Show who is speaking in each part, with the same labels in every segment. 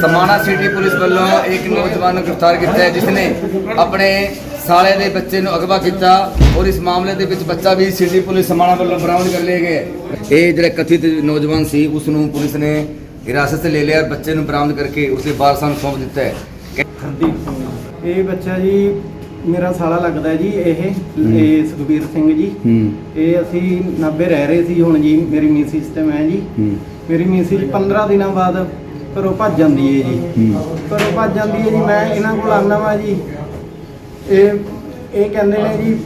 Speaker 1: Samana city police ਵੱਲੋਂ ਇੱਕ ਨੌਜਵਾਨ ਨੂੰ ਗ੍ਰਿਫਤਾਰ ਕੀਤਾ ਹੈ ਜਿਸ ਨੇ ਆਪਣੇ ਸਾਲੇ ਦੇ ਬੱਚੇ ਨੂੰ ਅਗਵਾ ਕੀਤਾ ਔਰ ਇਸ ਮਾਮਲੇ ਦੇ ਵਿੱਚ ਬੱਚਾ ਵੀ ਸਿਟੀ ਪੁਲਿਸ ਸਮਾਣਾ ਵੱਲੋਂ ਬਰਾਮਦ ਕਰ ਲਿਆ ਗਿਆ। ਇਹ ਜਿਹੜਾ ਕਥਿਤ ਨੌਜਵਾਨ ਸੀ ਉਸ ਨੂੰ ਪੁਲਿਸ ਨੇ ਹਿਰਾਸਤ 'ਚ ਲੈ ਲਿਆ ਔਰ ਬੱਚੇ ਨੂੰ ਬਰਾਮਦ ਕਰਕੇ ਉਸਦੇ ਵਾਰਸਾਂ ਨੂੰ ਸੌਂਪ ਦਿੱਤਾ ਹੈ।
Speaker 2: ਇਹ ਬੱਚਾ ਜੀ ਮੇਰਾ ਸਾਲਾ ਲੱਗਦਾ ਹੈ ਜੀ ਇਹ ਇਹ ਸੁਖਬੀਰ ਸਿੰਘ ਜੀ। ਇਹ ਅਸੀਂ 90 ਰਹਿ ਰਹੇ ਸੀ ਹੁਣ ਜੀ ਮੇਰੀ ਮਿਸਿਸ ਤੇ ਮੈਂ ਜੀ। ਮੇਰੀ ਮਿਸਿਸ 15 ਦਿਨਾਂ ਬਾਅਦ ਘਰੋਂ ਭੱਜ ਜਾਂਦੀ ਹੈ। ਜੀ ਘਰੋਂ ਭੱਜ ਜਾਂਦੀ ਹੈ ਜੀ ਮੈਂ ਇਹਨਾਂ ਕੋਲ ਆਉਂਦਾ ਵਾਂ ਜੀ। ਇਹ ਇਹ ਕਹਿੰਦੇ ਨੇ ਜੀ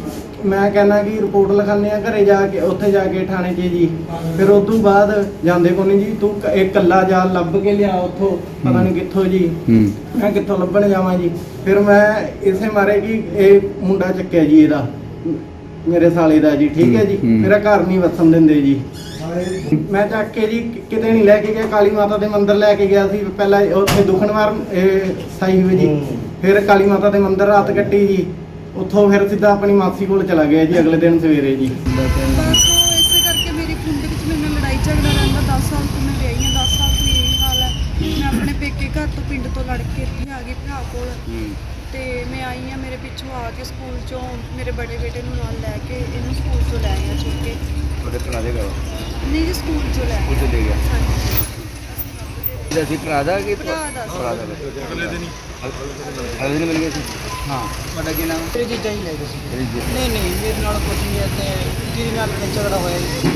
Speaker 2: ਮੈਂ ਕਹਿੰਦਾ ਕਿ ਰਿਪੋਰਟ ਲਿਖਾਉਂਦੇ ਆ ਘਰੇ ਜਾ ਕੇ ਉੱਥੇ ਜਾ ਕੇ ਥਾਣੇ 'ਚ ਜੀ। ਫਿਰ ਉਸ ਤੋਂ ਬਾਅਦ ਜਾਂਦੇ ਕੋਲ ਨਹੀਂ ਜੀ ਤੂੰ ਕ- ਇਹ ਕੱਲਾ ਜਾ ਲੱਭ ਕੇ ਲਿਆ ਉੱਥੋਂ ਪਤਾ ਨਹੀਂ ਕਿੱਥੋਂ ਜੀ। ਮੈਂ ਕਿੱਥੋਂ ਲੱਭਣ ਜਾਵਾਂ ਜੀ। ਫਿਰ ਮੈਂ ਇਸੇ ਮਾਰੇ ਕਿ ਇਹ ਮੁੰਡਾ ਚੱਕਿਆ ਜੀ ਇਹਦਾ। ਮੇਰੇ ਸਾਲੇ ਦਾ ਜੀ ਠੀਕ ਹੈ ਜੀ। ਮੇਰਾ ਘਰ ਨਹੀਂ ਵਸਣ ਦਿੰਦੇ ਜੀ। ਮੈਂ ਚੱਕ ਕੇ ਜੀ ਕਿਤੇ ਨਹੀਂ ਲੈ ਕੇ ਗਿਆ ਕਾਲੀ ਮਾਤਾ ਦੇ ਮੰਦਿਰ ਲੈ ਕੇ ਗਿਆ ਸੀ। ਪਹਿਲਾਂ ਉੱਥੇ ਦੁਖਨਵਾਰ ਇਹ ਸਾਈ ਹੋਈ ਜੀ। ਫਿਰ ਕਾਲੀ ਮਾਤਾ ਦੇ ਮੰਦਿਰ ਰਾਤ ਕੱਟੀ ਜੀ। ਉੱਥੋਂ ਫਿਰ ਸਿੱਧਾ ਆਪਣੀ ਮਾਸੀ ਕੋਲ ਚਲਾ ਗਿਆ ਜੀ ਅਗਲੇ ਦਿਨ ਸਵੇਰੇ ਜੀ।
Speaker 3: ਬਸ ਉਹ ਇਸੇ ਕਰਕੇ ਮੇਰੀ ਖੂਨ ਦੇ ਵਿੱਚ ਮੇਰੇ ਨਾਲ ਲੜਾਈ ਝਗੜਾ ਰਹਿੰਦਾ। 10 ਸਾਲ ਤੋਂ ਮੈਂ ਵਿਆਹੀ ਹਾਂ 10 ਸਾਲ ਤੋਂ ਇਹੀ ਹਾਲ ਹੈ। ਮੈਂ ਆਪਣੇ ਪੇਕੇ ਘਰ ਤੋਂ ਪਿੰਡ ਤੋਂ ਲੜ ਕੇ ਇੱਥੇ ਆ ਗਈ ਭਰਾ ਕੋਲ। ਤੇ ਮੈਂ ਆਈ ਹਾਂ ਮੇਰੇ ਪਿੱਛੋਂ ਆ ਕੇ ਸਕੂਲ ਚੋਂ ਮੇਰੇ ਬੜੇ ਬੇਟੇ ਨੂੰ ਨਾਲ ਲੈ ਕੇ ਇਹਨੂੰ ਸਕੂਲ ਚੋਂ ਲੈ ਆਇਆ ਚੁੱਕ ਕੇ
Speaker 1: ਤੁਹਾਡੇ ਭਰਾ ਦੇ ਘਰੋਂ?
Speaker 3: ਨਹੀਂ ਜੀ ਸਕੂਲ ਚੋਂ ਲੈ
Speaker 1: ਉਹ
Speaker 3: ਆਇਆ
Speaker 1: ਲੈ ਗਿਆ।
Speaker 3: ਹਾਂਜੀ।
Speaker 1: ਇਹਦਾ ਸੀ ਭਰਾ ਦਾ ਕਿ
Speaker 3: ਭਰਾ ਦਾ ਸੀ।
Speaker 1: ਭਰਾ ਦਾ? ਅਗਲੇ ਦਿਨ ਅਗਲੇ ਦਿਨ ਮਿਲ ਗਿਆ ਸੀ? ਹਾਂ। ਤੁਹਾਡਾ ਕੀ ਨਾਮ?
Speaker 4: ਇਹ ਚੀਜ਼ਾਂ ਹੀ ਲੈ ਗਏ ਸੀ।
Speaker 1: ਰਣਜੀਤ।
Speaker 4: ਨਹੀਂ ਨਹੀਂ ਮੇਰੇ ਨਾਲ ਕੁਝ ਨਹੀਂ ਇੱਥੇ ਜਿਹਦੇ ਨਾਲ ਮੇਰੇ ਝਗੜਾ ਹੋਇਆ ਜੀ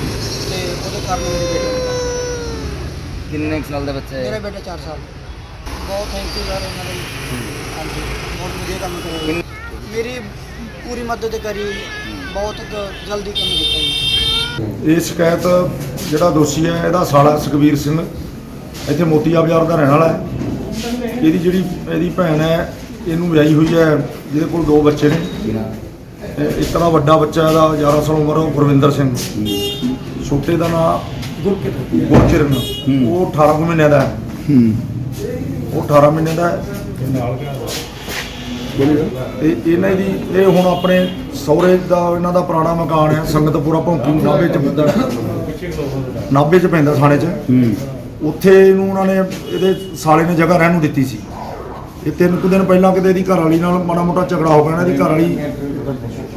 Speaker 4: ਤੇ ਉਹਦੇ ਕਾਰਨ ਮੇਰੇ ਬੇਟੇ ਨੂੰ
Speaker 1: ਕਿੰਨੇ ਕੁ ਸਾਲ ਦਾ ਬੱਚਾ
Speaker 4: ਮੇਰਾ
Speaker 1: ਹੈ
Speaker 4: ਬੇਟਾ 4 ਸਾਲ। ਬਹੁਤ ਥੈਂਕ ਯੂ ਯਾਰ ਉਹਨਾਂ ਦਾ ਹਾਂਜੀ ਬਹੁਤ ਵਧੀਆ ਕੰਮ ਕਰਿਆ। ਮੇਰੀ ਪੂਰੀ ਮਦਦ ਕਰੀ ਬਹੁਤ ਗ- ਜਲਦੀ ਕੰਮ ਕੀਤਾ ਜੀ।
Speaker 5: ਇਹ ਸ਼ਿਕਾਇਤ ਜਿਹੜਾ ਦੋਸ਼ੀ ਹੈ ਇਹਦਾ ਸਾਲਾ ਸੁਖਬੀਰ ਸਿੰਘ ਇੱਥੇ ਮੋਤੀਆ ਬਾਜ਼ਾਰ ਦਾ ਰਹਿਣ ਵਾਲਾ ਹੈ। ਇਹਦੀ ਜਿਹੜੀ ਇਹਦੀ ਭੈਣ ਹੈ ਇਹਨੂੰ ਵਿਆਹੀ ਹੋਈ ਹੈ ਜਿਹਦੇ ਕੋਲ ਦੋ ਬੱਚੇ ਨੇ। ਇੱਕ ਦਾ ਵੱਡਾ ਬੱਚਾ ਇਹਦਾ 11 ਸਾਲ ਉਮਰ ਉਹ ਗੁਰਵਿੰਦਰ ਸਿੰਘ। ਛੋਟੇ ਦਾ ਨਾਮ ਗੁਰਕਿਰਨ ਉਹ 18 ਕੁ ਮਹੀਨਿਆਂ ਦਾ ਹੈ। ਉਹ 18 ਮਹੀਨੇ ਦਾ ਹੈ। ਤੇ ਇਹਨਾਂ ਦੀ ਇਹ ਹੁਣ ਆਪਣੇ ਸਹੁਰੇ ਦਾ ਇਹਨਾਂ ਦਾ ਪੁਰਾਣਾ ਮਕਾਨ ਹੈ ਸੰਗਤਪੁਰਾ ਭੌਂਕੀ ਨਾਭੇ ਚ ਪੈਂਦਾ। ਨਾਭੇ ਚ ਪੈਂਦਾ ਥਾਣੇ ਚ। ਉੱਥੇ ਇਹਨੂੰ ਉਹਨਾਂ ਨੇ ਇਹਦੇ ਸਾਲੇ ਨੇ ਜਗ੍ਹਾ ਰਹਿਣ ਨੂੰ ਦਿੱਤੀ ਸੀ। ਇਹ ਤਿੰਨ ਕੁ ਦਿਨ ਪਹਿਲਾਂ ਕਿਤੇ ਇਹਦੀ ਘਰ ਵਾਲੀ ਨਾਲ ਮਾੜਾ ਮੋਟਾ ਝਗੜਾ ਹੋ ਗਿਆ ਇਹਨਾਂ ਦੀ ਘਰ ਵਾਲੀ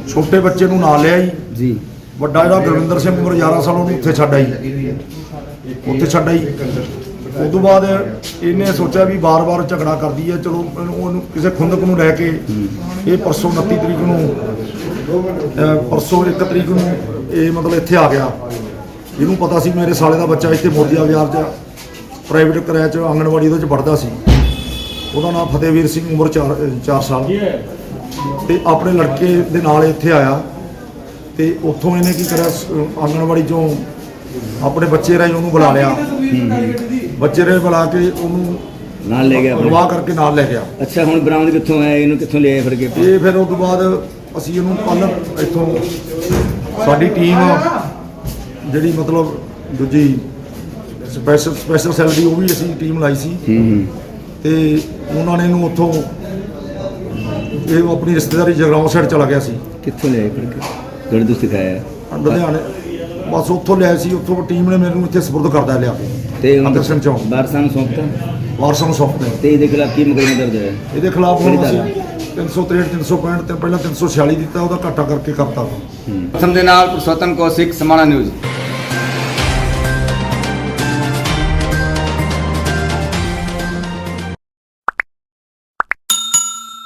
Speaker 5: ਛੋਟੇ ਬੱਚੇ ਨੂੰ ਨਾਲ ਲਿਆ ਜੀ।
Speaker 1: ਜੀ
Speaker 5: ਵੱਡਾ ਜਿਹੜਾ ਗੁਰਵਿੰਦਰ ਸਿੰਘ ਉਮਰ 11 ਸਾਲ ਉਹਨੂੰ ਉੱਥੇ ਛੱਡ ਆਈ। ਉੱਥੇ ਛੱਡ ਆਈ। ਉਸ ਤੋਂ ਬਾਅਦ ਇਹਨੇ ਸੋਚਿਆ ਵੀ ਬਾਰ-ਬਾਰ ਝਗੜਾ ਕਰਦੀ ਹੈ। ਚਲੋ ਇਹਨੂੰ ਉਹਨੂੰ ਕਿਸੇ ਖੁੰਦਕ ਨੂੰ ਲੈ ਕੇ ਇਹ ਪਰਸੋਂ 29 ਤਰੀਕ ਨੂੰ, ਅਹ, ਪਰਸੋਂ 1 ਤਰੀਕ ਨੂੰ ਇਹ ਮਤਲਬ ਇੱਥੇ ਆ ਗਿਆ। ਇਹਨੂੰ ਪਤਾ ਸੀ ਮੇਰੇ ਸਾਲੇ ਦਾ ਬੱਚਾ ਇੱਥੇ ਮੋਦੀਆ ਬਾਜ਼ਾਰ 'ਚ ਪ੍ਰਾਈਵੇਟ ਕਿਰਾਏ 'ਚ, ਆਂਗਣਵਾੜੀ ਉਹਦੇ 'ਚ ਪੜ੍ਹਦਾ ਸੀ। ਉਹਦਾ ਨਾਮ ਫਤਿਹਵੀਰ ਸਿੰਘ, ਉਮਰ 4 4 ਸਾਲ। ਤੇ ਆਪਣੇ ਲੜਕੇ ਦੇ ਨਾਲ ਇੱਥੇ ਆਇਆ। ਤੇ ਉੱਥੋਂ ਇਹਨੇ ਕੀ ਕਰਿਆ ਆਂਗਣਵਾੜੀ ਚੋਂ ਆਪਣੇ ਬੱਚੇ ਰਾਹੀਂ ਉਹਨੂੰ ਬੁਲਾ ਲਿਆ। ਬੱਚੇ ਬੁਲਾ ਕੇ ਉਹਨੂੰ
Speaker 1: ਨਾਲ ਲੈ ਗਿਆ
Speaker 5: ਅਗਵਾ ਕਰਕੇ ਨਾਲ ਲੈ ਗਿਆ।
Speaker 1: ਅੱਛਾ ਹੁਣ ਬਰਾਮਦ ਕਿੱਥੋਂ ਆਇਆ ਇਹਨੂੰ ਕਿੱਥੋਂ ਲਿਆਏ ਫਿਰ ਕੇ
Speaker 5: ਇਹ ਫਿਰ ਉਸ ਤੋਂ ਬਾਅਦ ਅਸੀਂ ਇਹਨੂੰ ਕੱਲ ਇੱਥੋਂ ਸਾਡੀ ਟੀਮ ਜਿਹੜੀ ਮਤਲਬ ਦੂਜੀ ਸਪੈਸ਼ਲ ਸਪੈਸ਼ਲ ਸੈੱਲ ਦੀ ਉਹ ਵੀ ਅਸੀਂ ਟੀਮ ਲਾਈ ਸੀ।
Speaker 1: ਹੂੰ।
Speaker 5: ਤੇ ਉਹਨਾਂ ਨੇ ਇਹਨੂੰ ਉੱਥੋਂ ਇਹ ਆਪਣੀ ਰਿਸ਼ਤੇਦਾਰੀ ਜਗਰਾਉਂ ਸਾਈਡ ਚਲਾ ਗਿਆ ਸੀ।
Speaker 1: ਕਿੱਥੋਂ ਲਿਆਏ ਫਿਰ ਕੇ? ਜਿਹੜੇ ਤੁਸੀਂ ਦਿਖਾਇਆ।
Speaker 5: ਲੁਧਿਆਣੇ। ਬਸ ਉੱਥੋਂ ਲਿਆ ਸੀ ਉੱਥੋਂ ਟੀਮ ਨੇ ਮੈਨੂੰ ਇੱਥੇ ਸਪੁਰਦ ਕਰਦਾ ਲਿਆ। ਕੇ
Speaker 1: ਤੇ ਹੁਣ
Speaker 5: ਆਕਰਸ਼ਣ ਚੌਂਕ।
Speaker 1: ਵਾਰਸਾਂ ਨੂੰ ਸੌਂਪਤਾ?
Speaker 5: ਵਾਰਸਾਂ ਨੂੰ ਸੌਂਪ ਤੇ
Speaker 1: ਇਹਦੇ ਖਿਲਾਫ ਕੀ ਮੁਕੱਦਮਾ ਦਰਜ ਹੋਇਆ?
Speaker 5: ਇਹਦੇ ਖਿਲਾਫ ਹੁਣ ਅਸੀਂ 363 365 ਤੇ ਪਹਿਲਾਂ 346 ਦਿੱਤਾ ਉਹਦਾ ਘਾਟਾ ਕਰਕੇ ਕਰਤਾ।
Speaker 1: ਹਮ ਦੇ ਨਾਲ ਪੁਰਸ਼ੋਤਮ ਕੌਸ਼ਿਕ ਸਮਾਣਾ ਨਿਊਜ਼।